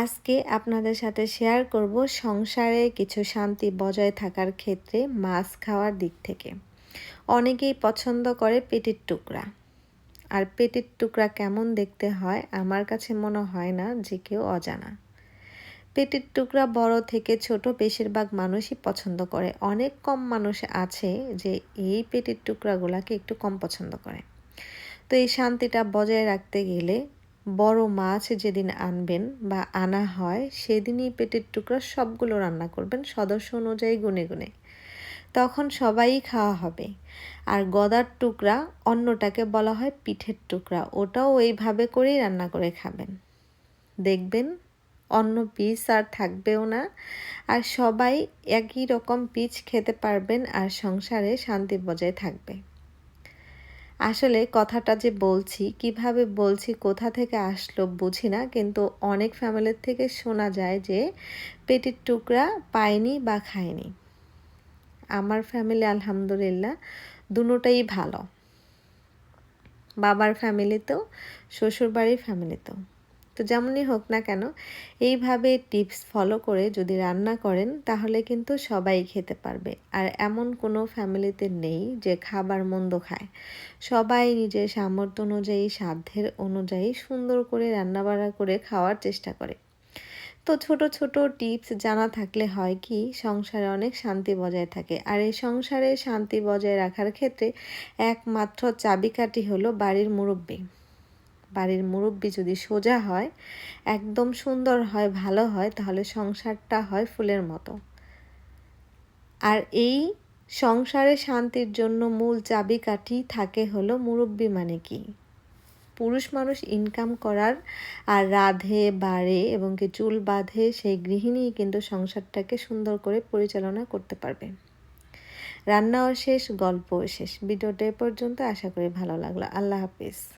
আজকে আপনাদের সাথে শেয়ার করব সংসারে কিছু শান্তি বজায় থাকার ক্ষেত্রে মাছ খাওয়ার দিক থেকে। অনেকেই পছন্দ করে পেটির টুকরা। আর পেটির টুকরা কেমন দেখতে হয় আমার কাছে মনে হয় না যে কেউ অজানা। পেটির টুকরা বড় থেকে ছোট বেশিরভাগ মানুষই পছন্দ করে। অনেক কম মানুষ আছে যে এই পেটির টুকরাগুলোকে একটু কম পছন্দ করে। তো এই শান্তিটা বজায় রাখতে গেলে বড় মাছ যেদিন আনবেন বা আনা হয়, সেদিনই পেটের টুকরা সবগুলো রান্না করবেন সদস্য অনুযায়ী গুনে গুনে। তখন সবাই খাওয়া হবে। আর গদার টুকরা অন্যটাকে বলা হয় পিঠের টুকরা। ওটাও এইভাবে করেই রান্না করে খাবেন। দেখবেন, অন্য পিস আর থাকবেও না। আর সবাই একই রকম পিচ খেতে পারবেন আর সংসারে শান্তি বজায় থাকবে। আসলে কথাটা যে বলছি, কীভাবে বলছি, কোথা থেকে আসলো বুঝি না, কিন্তু অনেক ফ্যামিলির থেকে শোনা যায় যে পেটের টুকরা পায়নি বা খায়নি। আমার ফ্যামিলি আলহামদুলিল্লাহ দুটোটাই ভালো। বাবার ফ্যামিলিতেও শ্বশুরবাড়ির ফ্যামিলিতেও তো যেমনই হোক না কেন, এইভাবে টিপস ফলো করে যদি রান্না করেন, তাহলে কিন্তু সবাই খেতে পারবে। আর এমন কোনো ফ্যামিলিতে নেই যে খাবার মন্দ খায়। সবাই নিজের সামর্থ্য অনুযায়ী, সাধ্যের অনুযায়ী সুন্দর করে রান্নাবাড়া করে খাওয়ার চেষ্টা করে। তো ছোট ছোট টিপস জানা থাকলে হয় কি, সংসারে অনেক শান্তি বজায় থাকে। আর এই সংসারে শান্তি বজায় রাখার ক্ষেত্রে একমাত্র চাবিকাঠি হলো বাড়ির মুরব্বী। বাড়ির মুরব্বী যদি সোজা হয়, একদম সুন্দর হয়, ভালো হয়, তাহলে সংসারটা হয় ফুলের মতো। আর এই সংসারে শান্তির জন্য মূল চাবিকাঠি থাকে হলো মুরব্বী মানে কি? পুরুষ মানুষ ইনকাম করার আর রাধে বাড়ে এবং কি চুল বাঁধে সেই গৃহিণী কিন্তু সংসারটাকে সুন্দর করে পরিচালনা করতে পারবে। রান্নাও শেষ, গল্পও শেষ। ভিডিওটা এ পর্যন্ত, আশা করি ভালো লাগল। আল্লাহ হাফিজ।